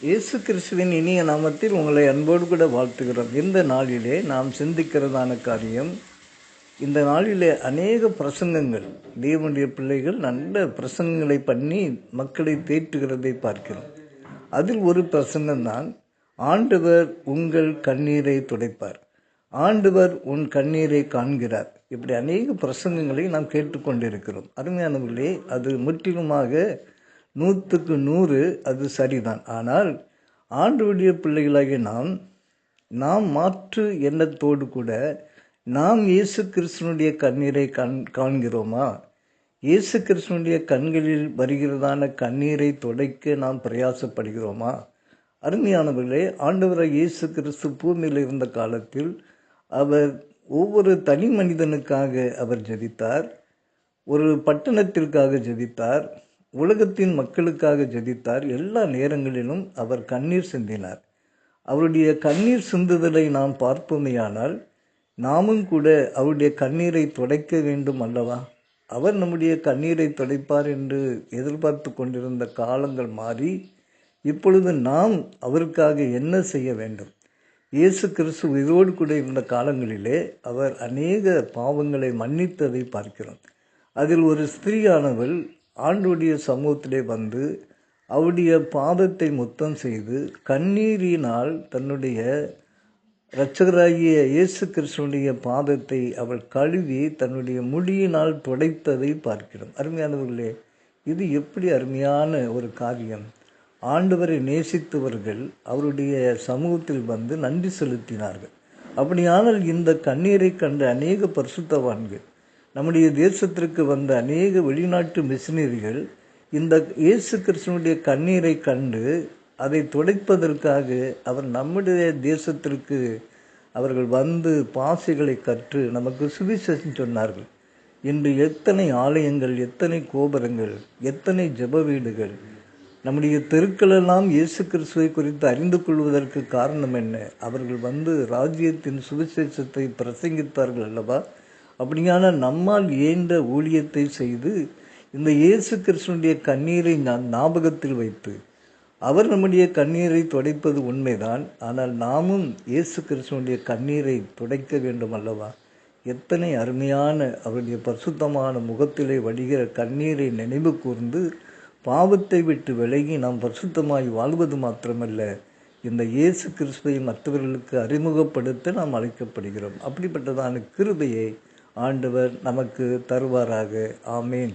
இயேசு கிறிஸ்துவின் இனிய நாமத்தில் உங்களை அன்போடு கூட வாழ்த்துகிறோம். இந்த நாளிலே நாம் சிந்திக்கிறதான காரியம் இந்த நாளிலே அநேக பிரசங்கங்கள் தேவனுடைய பிள்ளைகள் நல்ல பிரசங்கங்களை பண்ணி மக்களை தேற்றுகிறதை பார்க்கிறோம். அதில் ஒரு பிரசங்கம்தான் ஆண்டவர் உங்கள் கண்ணீரை துடைப்பார். ஆண்டவர் உன் கண்ணீரை காண்கிறார். இப்படி அநேக பிரசங்கங்களை நாம் கேட்டுக்கொண்டிருக்கிறோம். அருமையானவர்களே அது முற்றிலுமாக நூற்றுக்கு நூறு அது சரிதான். ஆனால் ஆண்டவருடைய பிள்ளைகளாகிய நாம் நாம் மாற்று எண்ணத்தோடு கூட நாம் இயேசு கிறிஸ்தனுடைய கண்ணீரை கண் காண்கிறோமா? இயேசு கிருஷ்ணனுடைய கண்களில் வருகிறதான கண்ணீரை துடைக்க நாம் பிரயாசப்படுகிறோமா? அருமையானவர்களே ஆண்டவராக இயேசு கிறிஸ்து பூமியில் இருந்த காலத்தில் அவர் ஒவ்வொரு தனி மனிதனுக்காக அவர் ஜெபித்தார் ஒரு பட்டணத்திற்காக ஜெபித்தார் உலகத்தின் மக்களுக்காக ஜெபித்தார். எல்லா நேரங்களிலும் அவர் கண்ணீர் சிந்தினார். அவருடைய கண்ணீர் சிந்துதலை நாம் பார்ப்போமேயானால் நாமும் கூட அவருடைய கண்ணீரை துடைக்க வேண்டும் அல்லவா? அவர் நம்முடைய கண்ணீரை துடைப்பார் என்று எதிர்பார்த்து கொண்டிருந்த காலங்கள் மாறி இப்பொழுது நாம் அவருக்காக என்ன செய்ய வேண்டும்? இயேசு கிறிஸ்து உயிரோடு கூட இருந்த காலங்களிலே அவர் அநேக பாவங்களை மன்னித்ததை பார்க்கிறோம். அதில் ஒரு ஸ்திரீயானவள் ஆண்டுடைய சமூகத்திலே வந்து அவருடைய பாதத்தை முத்தம் செய்து கண்ணீரினால் தன்னுடைய இரட்சகராகிய இயேசு கிருஷ்ணனுடைய பாதத்தை அவள் கழுவி தன்னுடைய முடியினால் துடைத்ததை பார்க்கிறோம். அருமையானவர்களே இது எப்படி அருமையான ஒரு காரியம். ஆண்டவரை நேசித்தவர்கள் அவருடைய சமூகத்தில் வந்து நன்றி செலுத்தினார்கள். அப்படியானால் இந்த கண்ணீரை கண்ட அநேக பரிசுத்தவான்கள் நம்முடைய தேசத்திற்கு வந்த அநேக வெளிநாட்டு மிஷினரிகள் இந்த இயேசு கிறிஸ்தனுடைய கண்ணீரை கண்டு அதை துடைப்பதற்காக அவர் நம்முடைய தேசத்திற்கு அவர்கள் வந்து பாசைகளை கற்று நமக்கு சுவிசேஷம் சொன்னார்கள். இன்று எத்தனை ஆலயங்கள் எத்தனை கோபுரங்கள் எத்தனை ஜெப வீடுகள் நம்முடைய தெருக்களெல்லாம் இயேசு கிறிஸ்துவை குறித்து அறிந்து கொள்வதற்கு காரணம் என்ன? அவர்கள் வந்து ராஜ்யத்தின் சுவிசேஷத்தை பிரசங்கித்தார்கள் அல்லவா? அப்படியான நம்மால் ஏந்த ஊழியத்தை செய்து இந்த இயேசு கிருஷ்ணனுடைய கண்ணீரை நான் ஞாபகத்தில் வைத்து அவர் நம்முடைய கண்ணீரை துடைப்பது உண்மைதான். ஆனால் நாமும் இயேசு கிருஷ்ணனுடைய கண்ணீரை துடைக்க வேண்டும் அல்லவா? எத்தனை அருமையான அவருடைய பரிசுத்தமான முகத்திலே வடிகிற கண்ணீரை நினைவு கூர்ந்து பாவத்தை விட்டு விலகி நாம் பரிசுத்தமாய் வாழ்வது மாத்திரமல்ல இந்த இயேசு கிறிஸ்துவை மற்றவர்களுக்கு அறிமுகப்படுத்த நாம் அழைக்கப்படுகிறோம். அப்படிப்பட்டதான கிருபையை ஆண்டவர் நமக்கு தருவாராக. ஆமீன்.